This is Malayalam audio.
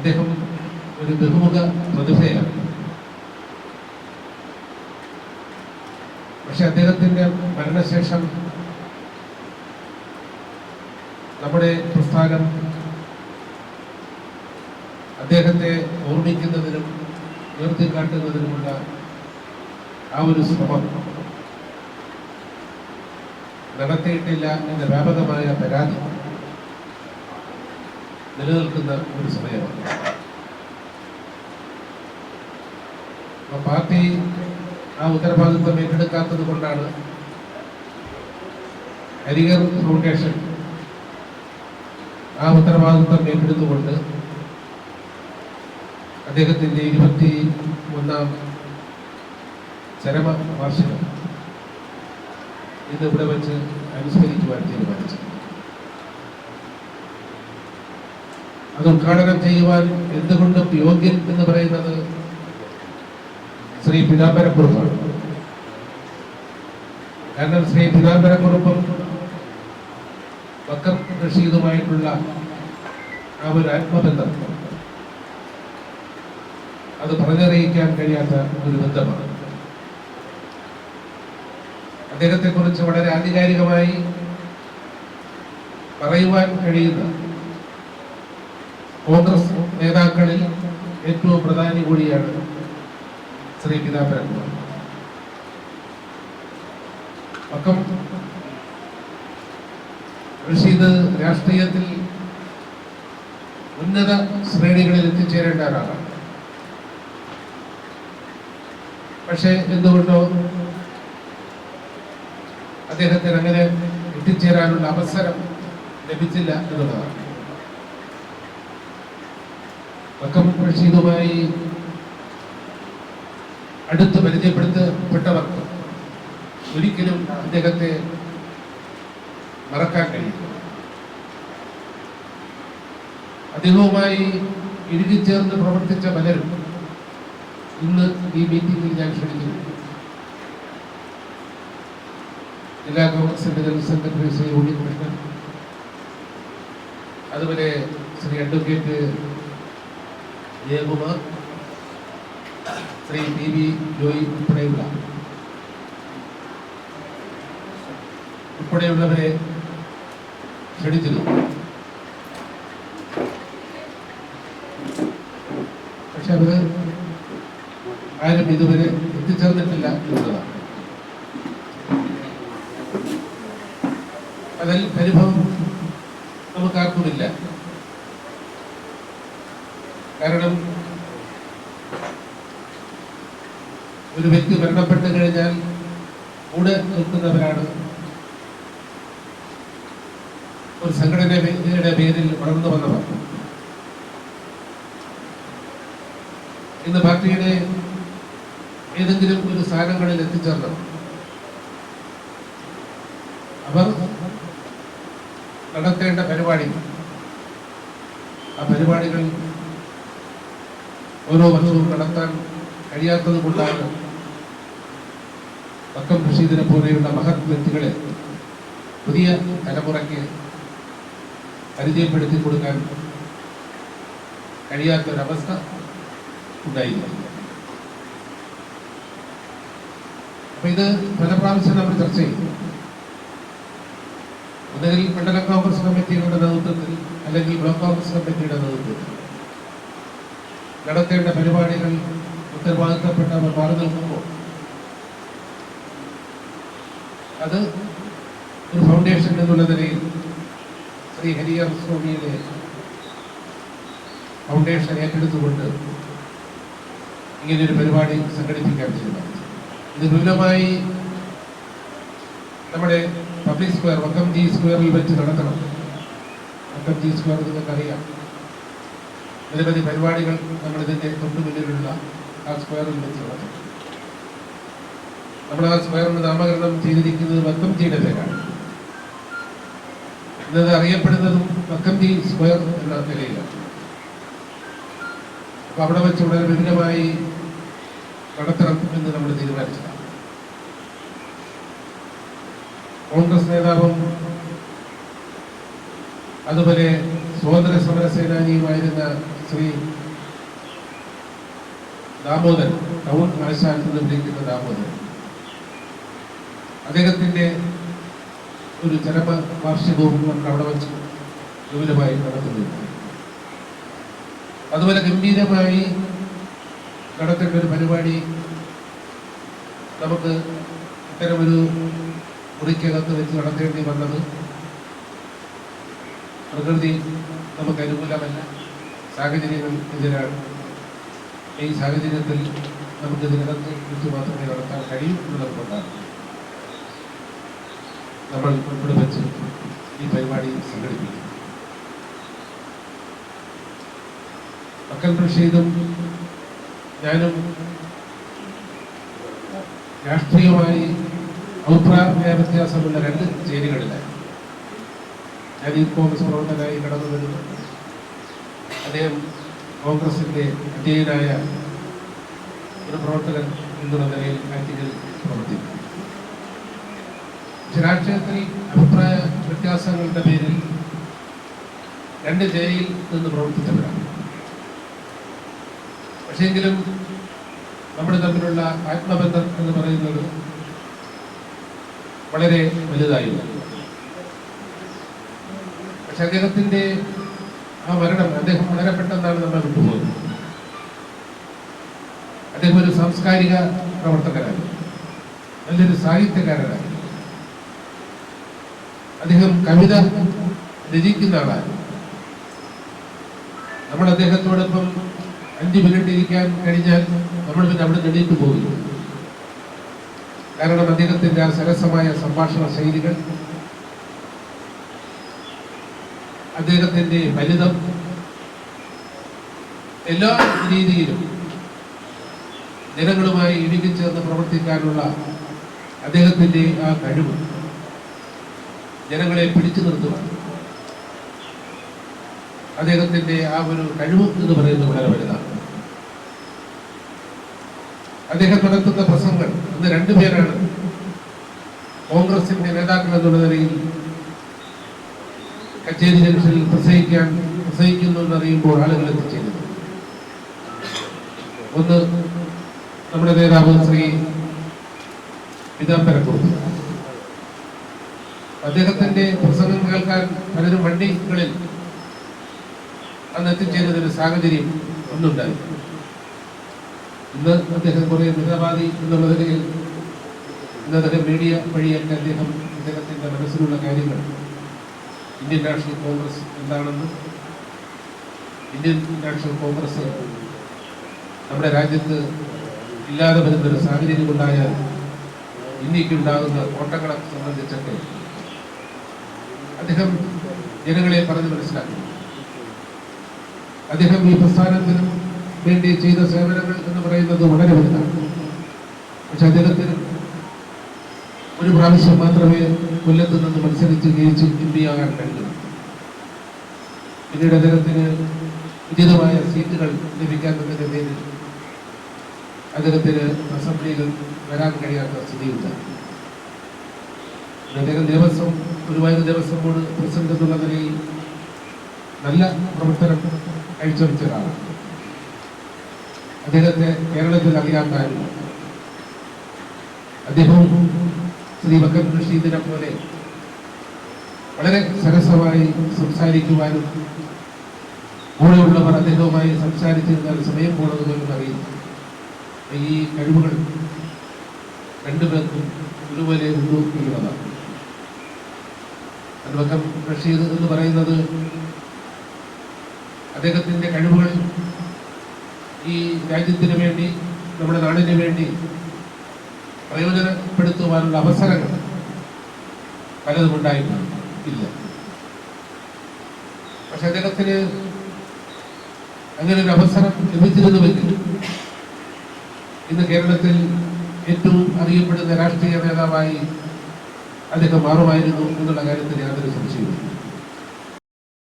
അദ്ദേഹം ഒരു ബഹുമുഖ പ്രതിഭയാണ്. പക്ഷെ അദ്ദേഹത്തിന്റെ മരണശേഷം നമ്മുടെ പ്രസ്ഥാനം അദ്ദേഹത്തെ ഓർമ്മിക്കുന്നതിനും ഉയർത്തിക്കാട്ടുന്നതിനുമുള്ള ആ ഒരു ശ്രമം നടത്തിയിട്ടില്ല എന്ന വ്യാപകമായ പരാതി. നിലനിൽക്കുന്ന ഒരു സമയമാണ്. പാർട്ടി ആ ഉത്തരവാദിത്വം ഏറ്റെടുക്കാത്തത് കൊണ്ടാണ് ഹരിഹർ ഫൗണ്ടേഷൻ ആ ഉത്തരവാദിത്വം ഏറ്റെടുത്തുകൊണ്ട് അദ്ദേഹത്തിന്റെ ഇരുപത്തി ഒന്നാം ചരമ വാർഷികം ഇന്ന് ഇവിടെ വെച്ച് അനുസ്മരിക്കുവാൻ തീരുമാനിച്ചു അത് ഉദ്ഘാടനം ചെയ്യുവാൻ എന്തുകൊണ്ടും യോഗ്യൻ എന്ന് പറയുന്നത് ശ്രീ പിതാംബരക്കുറുപ്പാണ് കാരണം ശ്രീ പിതാംബരക്കുറുപ്പും ബക്കർ റഷീദുമായിട്ടുള്ള ആ ഒരു ആത്മബന്ധം അത് പറഞ്ഞറിയിക്കാൻ കഴിയാത്ത ഒരു ബന്ധമാണ്. അദ്ദേഹത്തെക്കുറിച്ച് വളരെ ആധികാരികമായി പറയുവാൻ കഴിയുന്ന കോൺഗ്രസ് നേതാക്കളിൽ ഏറ്റവും പ്രധാനി കൂടിയാണ് ശ്രീ പിതാംബരൻ പക്കം റഷീദ് രാഷ്ട്രീയത്തിൽ ഉന്നത ശ്രേണികളിൽ എത്തിച്ചേരേണ്ട ഒരാളാണ്. പക്ഷേ എന്തുകൊണ്ടോ അദ്ദേഹത്തിന് അങ്ങനെ എത്തിച്ചേരാനുള്ള അവസരം ലഭിച്ചില്ല എന്നുള്ളതാണ്. വക്കം റഷീദുമായി അടുത്ത് പരിചയപ്പെടുത്തപ്പെട്ടവർക്ക് ഒരിക്കലും അദ്ദേഹത്തെ മറക്കാൻ കഴിയും അദ്ദേഹവുമായി ഇഴുകിച്ചേർന്ന് പ്രവർത്തിച്ച പലരും ഇന്ന് ഈ മീറ്റിംഗിൽ ഞാൻ ക്ഷണിക്കുന്നു. ജില്ലാ കോൺഗ്രസിന്റെ ജനറൽ സെക്രട്ടറി ശ്രീ ഉണ്ണികൃഷ്ണൻ അതുപോലെ Shri advocate Jayakumar Shri T V Joy ഉൾപ്പെടെയുള്ള ഉൾപ്പെടെയുള്ളവരെ ക്ഷണിച്ചിരുന്നു പക്ഷെ അവർ ആരും ഇതുവരെ എത്തിച്ചേർന്നിട്ടില്ല എന്നുള്ളതാണ് അതിൽ പരിഭവം കാരണം ഒരു വ്യക്തി മരണപ്പെട്ട് കഴിഞ്ഞാൽ കൂടെ നിൽക്കുന്നവരാണ്. ഒരു സംഘടനയുടെ പേരിൽ വളർന്നു വന്നവർ. ഇന്ന് പാർട്ടിയുടെ ഏതെങ്കിലും ഒരു സ്ഥാനങ്ങളിൽ എത്തിച്ചേർന്നു അവർ നടത്തേണ്ട പരിപാടി ആ പരിപാടികൾ ഓരോ വർഷവും നടത്താൻ കഴിയാത്തത് കൊണ്ടാണ് വക്കം റഷീദിനെ പോലെയുള്ള മഹത് വ്യക്തികളെ പുതിയ തലമുറയ്ക്ക് പരിചയപ്പെടുത്തി കൊടുക്കാൻ കഴിയാത്തൊരവസ്ഥ ഉണ്ടായിരുന്നു അപ്പൊ ഇത് പല നമ്മൾ ചർച്ച ചെയ്തു. ഒന്നുകിൽ മണ്ഡലം കോൺഗ്രസ് കമ്മിറ്റിയുടെ നേതൃത്വത്തിൽ അല്ലെങ്കിൽ ബ്ലോക്ക് കോൺഗ്രസ് കമ്മിറ്റിയുടെ നേതൃത്വത്തിൽ. നടത്തേണ്ട പരിപാടികൾ ഉത്തരവാദിത്തപ്പെട്ടവർ മാറി നിൽക്കുമ്പോൾ അത് ഒരു ഫൗണ്ടേഷൻ എന്നുള്ള നിലയിൽ ശ്രീ ഹരിയർ സ്വാമിയുടെ ഫൗണ്ടേഷൻ ഏറ്റെടുത്തുകൊണ്ട് ഇങ്ങനെയൊരു പരിപാടി സംഘടിപ്പിക്കാൻ തീരുമാനിച്ചു ഇത് വിപുലമായി നമ്മുടെ പബ്ലിക് സ്ക്വയർ വക്കം ജി സ്ക്വയറിൽ വെച്ച് നടത്തണം. വക്കം ജി സ്ക്വയർ നിങ്ങൾക്കറിയാം. നിരവധി പരിപാടികൾ നമ്മൾ ഇതിന്റെ തൊട്ടു മുന്നിലുള്ള ആ സ്ക്വയറിൽ വെച്ച് നടത്തും നമ്മൾ ആ സ്ക്വയറിന് നാമകരണം ചെയ്തിരിക്കുന്നത് വക്കം ജിയുടെ പേരാണ്. ഇന്നത് അറിയപ്പെടുന്നതും വക്കം ജി സ്ക്വയർ എന്ന നിലയിലാണ്. അപ്പൊ അവിടെ വെച്ച് വളരെ വിപുലമായി നടത്തണം എന്ന് നമ്മൾ തീരുമാനിച്ചതാണ്. കോൺഗ്രസ് നേതാവും അതുപോലെ സ്വാതന്ത്ര്യ സമര സേനാനിയുമായിരുന്ന ശ്രീ ദാമോദരൻ ടൗൺ ആശാൻ എന്ന് വിളിക്കുന്ന ദാമോദരൻ. അദ്ദേഹത്തിന്റെ ഒരു ചരമ വാർഷികവും നമ്മൾ അവിടെ വെച്ച് വിപുലമായി നടത്തുന്നുണ്ട് അതുപോലെ ഗംഭീരമായി നടത്തേണ്ട ഒരു പരിപാടി നമുക്ക് ഇത്തരമൊരു മുറിക്കകത്ത് വെച്ച് നടത്തേണ്ടി വന്നത് പ്രകൃതി നമുക്ക് അനുകൂലമല്ല. സാഹചര്യങ്ങൾ എതിരാണ് ഈ സാഹചര്യത്തിൽ നമുക്ക് ഇതിനകത്ത് വെച്ച് മാത്രമേ നടത്താൻ കഴിയൂ എന്നുള്ളത് കൊണ്ടാണ് നമ്മൾ ഇവിടെ വെച്ച് ഈ പരിപാടി സംഘടിപ്പിക്കുന്നത് മക്കൽ റഷീദും ഞാനും രാഷ്ട്രീയമായി അഭിപ്രായ വ്യത്യാസമുള്ള രണ്ട് ചേരികളിലായി. ഞാൻ ഈ കോൺഗ്രസ് പ്രവർത്തകനായി കടന്നു വരുന്നു അദ്ദേഹം കോൺഗ്രസിന്റെ അധ്യയനായ ഒരു പ്രവർത്തകൻ എന്നുള്ള നിലയിൽ ആറ്റിങ്ങിൽ പ്രവർത്തിക്കുന്നു. പക്ഷെ രാഷ്ട്രീയത്തിൽ അഭിപ്രായ വ്യത്യാസങ്ങളുടെ പേരിൽ രണ്ട് ജയിലിൽ നിന്ന് പ്രവർത്തിച്ചവരാണ്. പക്ഷേങ്കിലും നമ്മുടെ തമ്മിലുള്ള ആത്മബന്ധം എന്ന് പറയുന്നത് വളരെ വലുതായിരുന്നു. പക്ഷെ അദ്ദേഹത്തിന്റെ ആ മരണം അദ്ദേഹം വളരെ പെട്ടെന്നാണ് നമ്മൾ വിട്ടുപോകുന്നത് അദ്ദേഹം ഒരു സാംസ്കാരിക പ്രവർത്തകനായി. നല്ലൊരു സാഹിത്യകാരനായി. അദ്ദേഹം കവിത രചിക്കുന്ന ആളാണ് നമ്മൾ അദ്ദേഹത്തോടൊപ്പം അഞ്ച് മിനിറ്റ് ഇരിക്കാൻ കഴിഞ്ഞാൽ നമ്മൾ പിന്നെ അവിടെ എണീറ്റ് പോകുന്നു കാരണം അദ്ദേഹത്തിന്റെ ആ സരസമായ സംഭാഷണ ശൈലികൾ അദ്ദേഹത്തിന്റെ ഫലിതം എല്ലാ രീതിയിലും ജനങ്ങളുമായി ഇടുകിച്ചേർന്ന് പ്രവർത്തിക്കാനുള്ള അദ്ദേഹത്തിന്റെ ആ കഴിവ് ജനങ്ങളെ പിടിച്ചു നിർത്തുവാൻ അദ്ദേഹത്തിന്റെ ആ ഒരു കഴിവ് എന്ന് പറയുന്നത് വളരെ വലുതാണ്. അദ്ദേഹം നടത്തുന്ന പ്രസംഗങ്ങൾ ഇന്ന് രണ്ടുപേരാണ് കോൺഗ്രസിന്റെ നേതാക്കൾ എന്നുള്ള നിലയിൽ കച്ചേരി ജംഗ്ഷനിൽ പ്രസംഗിക്കാൻ പ്രസംഗിക്കുന്നു എന്നറിയുമ്പോൾ ആളുകൾ എത്തിച്ചേരുന്നു. ഒന്ന് നമ്മുടെ നേതാവ് ശ്രീ പിതാംബരക്കുറുപ്പ് അദ്ദേഹത്തിന്റെ പ്രസംഗം കേൾക്കാൻ പലരും വണ്ടികളിൽ അന്ന് എത്തിച്ചേരുന്നൊരു സാഹചര്യം ഒന്നുണ്ടായി. ഇന്ന് അദ്ദേഹം കുറെ മിതവാദി എന്നുള്ള നിലയിൽ ഇന്ന് മീഡിയ വഴിയൊക്കെ അദ്ദേഹം അദ്ദേഹത്തിന്റെ മനസ്സിലുള്ള കാര്യങ്ങൾ ഇന്ത്യൻ നാഷണൽ കോൺഗ്രസ് എന്താണെന്ന്? ഇന്ത്യൻ നാഷണൽ കോൺഗ്രസ് നമ്മുടെ രാജ്യത്ത് ഇല്ലാതെ വരുന്നൊരു ഉണ്ടായാൽ ഇന്ത്യക്കുണ്ടാകുന്ന കോട്ടങ്ങളെ സംബന്ധിച്ചൊക്കെ അദ്ദേഹം ജനങ്ങളെ പറഞ്ഞ് മനസ്സിലാക്കി. അദ്ദേഹം ഈ പ്രസ്ഥാനത്തിന് വേണ്ടി ചെയ്ത സേവനങ്ങൾ എന്ന് പറയുന്നത് വളരെ വലുതാണ്. പക്ഷെ അദ്ദേഹത്തിന് ഒരു പ്രാവശ്യം മാത്രമേ കൊല്ലത്ത് നിന്ന് മത്സരിച്ച് ജയിച്ച് എം പി ആകാൻ കഴിഞ്ഞു പിന്നീട് അദ്ദേഹത്തിന് ഉചിതമായ സീറ്റുകൾ ലഭിക്കാത്തതിന്റെ പേരിൽ അദ്ദേഹത്തിന് അസംബ്ലിയിൽ വരാൻ കഴിയാത്ത സ്ഥിതിയുണ്ട്. അദ്ദേഹം ദേവസ്വം ഗുരുവായൂർ ദേവസ്വം ബോർഡ് പ്രസിഡന്റ് എന്നുള്ള നിലയിൽ നല്ല പ്രവർത്തനം കാഴ്ചവെച്ച ഒരാളാണ്. അദ്ദേഹത്തെ കേരളത്തിൽ അറിയാൻ അദ്ദേഹം അദ്ദേഹവും ശ്രീ റഷീദിനെ പോലെ വളരെ സരസമായി സംസാരിക്കുവാനും കൂടെയുള്ളവർ അദ്ദേഹവുമായി സംസാരിച്ചിരുന്നാൽ സമയം പോണത് പോലും അറിയില്ല. ഈ കഴിവുകൾ രണ്ടുപേർക്കും ഒരുപോലെ ഉള്ളൂ എന്നുള്ളതാണ് വക്കം റഷീദ് എന്ന് പറയുന്നത് അദ്ദേഹത്തിന്റെ കഴിവുകൾ ഈ രാജ്യത്തിന് വേണ്ടി നമ്മുടെ നാടിന് വേണ്ടി പ്രയോജനപ്പെടുത്തുവാനുള്ള അവസരങ്ങൾ പലതും ഉണ്ടായിട്ടുണ്ട് ഇല്ല. പക്ഷെ അദ്ദേഹത്തിന് അങ്ങനെ ഒരു അവസരം ലഭിച്ചിരുന്നുവെങ്കിൽ ഇന്ന് കേരളത്തിൽ ഏറ്റവും അറിയപ്പെടുന്ന രാഷ്ട്രീയ നേതാവായി അദ്ദേഹം മാറുമായിരുന്നു എന്നുള്ള കാര്യത്തിൽ യാതൊരു സംശയവും